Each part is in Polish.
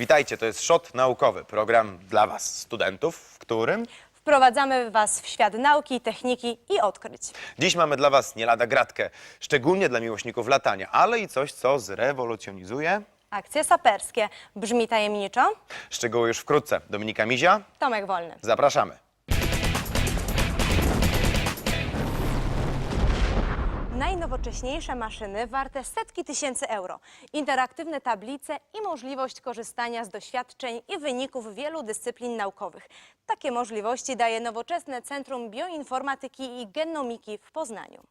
Witajcie, to jest Szot Naukowy, program dla Was, studentów, w którym Wprowadzamy Was w świat nauki, techniki i odkryć. dziś mamy dla Was nie lada gratkę, szczególnie dla miłośników latania, ale i coś, co zrewolucjonizuje. Akcje saperskie. Brzmi tajemniczo? Szczegóły już wkrótce. Dominika Mizia, Tomek Wolny. zapraszamy. Najnowocześniejsze maszyny warte setki tysięcy euro, interaktywne tablice i możliwość korzystania z doświadczeń i wyników wielu dyscyplin naukowych. Takie możliwości daje nowoczesne Centrum Bioinformatyki i Genomiki w Poznaniu.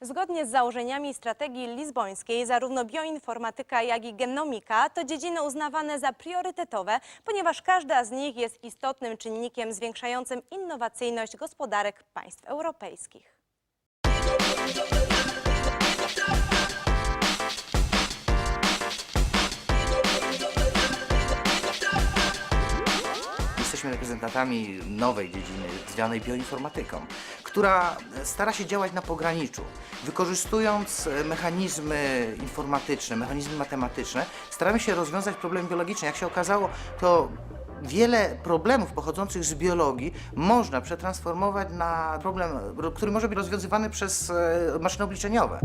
Zgodnie z założeniami strategii lizbońskiej, zarówno bioinformatyka, jak i genomika to dziedziny uznawane za priorytetowe, ponieważ każda z nich jest istotnym czynnikiem zwiększającym innowacyjność gospodarek państw europejskich. Jesteśmy reprezentantami nowej dziedziny zwanej bioinformatyką, która stara się działać na pograniczu. Wykorzystując mechanizmy informatyczne, mechanizmy matematyczne, staramy się rozwiązać problemy biologiczne. Jak się okazało, to wiele problemów pochodzących z biologii można przetransformować na problem, ro- który może być rozwiązywany przez e, maszyny obliczeniowe.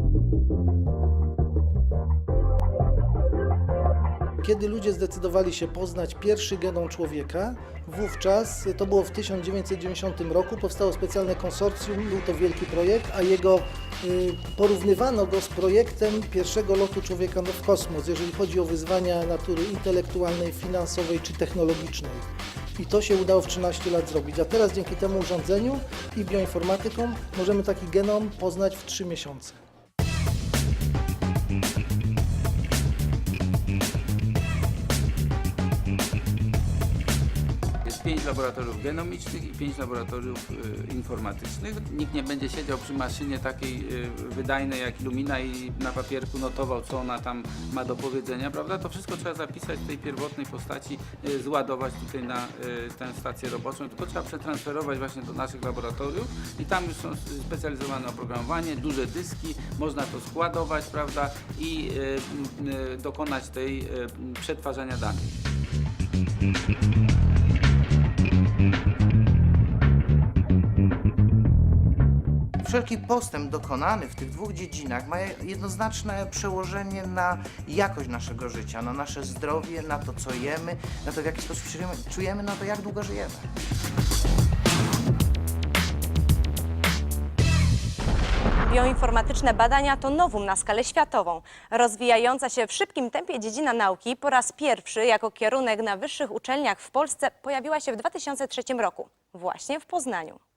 Kiedy ludzie zdecydowali się poznać pierwszy genom człowieka, wówczas, to było w 1990 roku, powstało specjalne konsorcjum, był to wielki projekt, a jego y, porównywano go z projektem pierwszego lotu człowieka w kosmos, jeżeli chodzi o wyzwania natury intelektualnej, finansowej czy technologicznej. I to się udało w 13 lat zrobić. A teraz dzięki temu urządzeniu i bioinformatykom możemy taki genom poznać w 3 miesiące. Jest pięć laboratoriów genomicznych i pięć laboratoriów y, informatycznych. Nikt nie będzie siedział przy maszynie takiej y, wydajnej jak Lumina i na papierku notował, co ona tam ma do powiedzenia, prawda? To wszystko trzeba zapisać w tej pierwotnej postaci, y, zładować tutaj na y, tę stację roboczą, tylko trzeba przetransferować właśnie do naszych laboratoriów i tam już są specjalizowane oprogramowanie, duże dyski, można to składować, prawda? I y, y, dokonać tej y, przetwarzania danych. Wszelki postęp dokonany w tych dwóch dziedzinach ma jednoznaczne przełożenie na jakość naszego życia, na nasze zdrowie, na to, co jemy, na to, w jaki sposób czujemy na to, jak długo żyjemy. Bioinformatyczne badania to nowum na skalę światową. Rozwijająca się w szybkim tempie dziedzina nauki po raz pierwszy jako kierunek na wyższych uczelniach w Polsce pojawiła się w 2003 roku, właśnie w Poznaniu.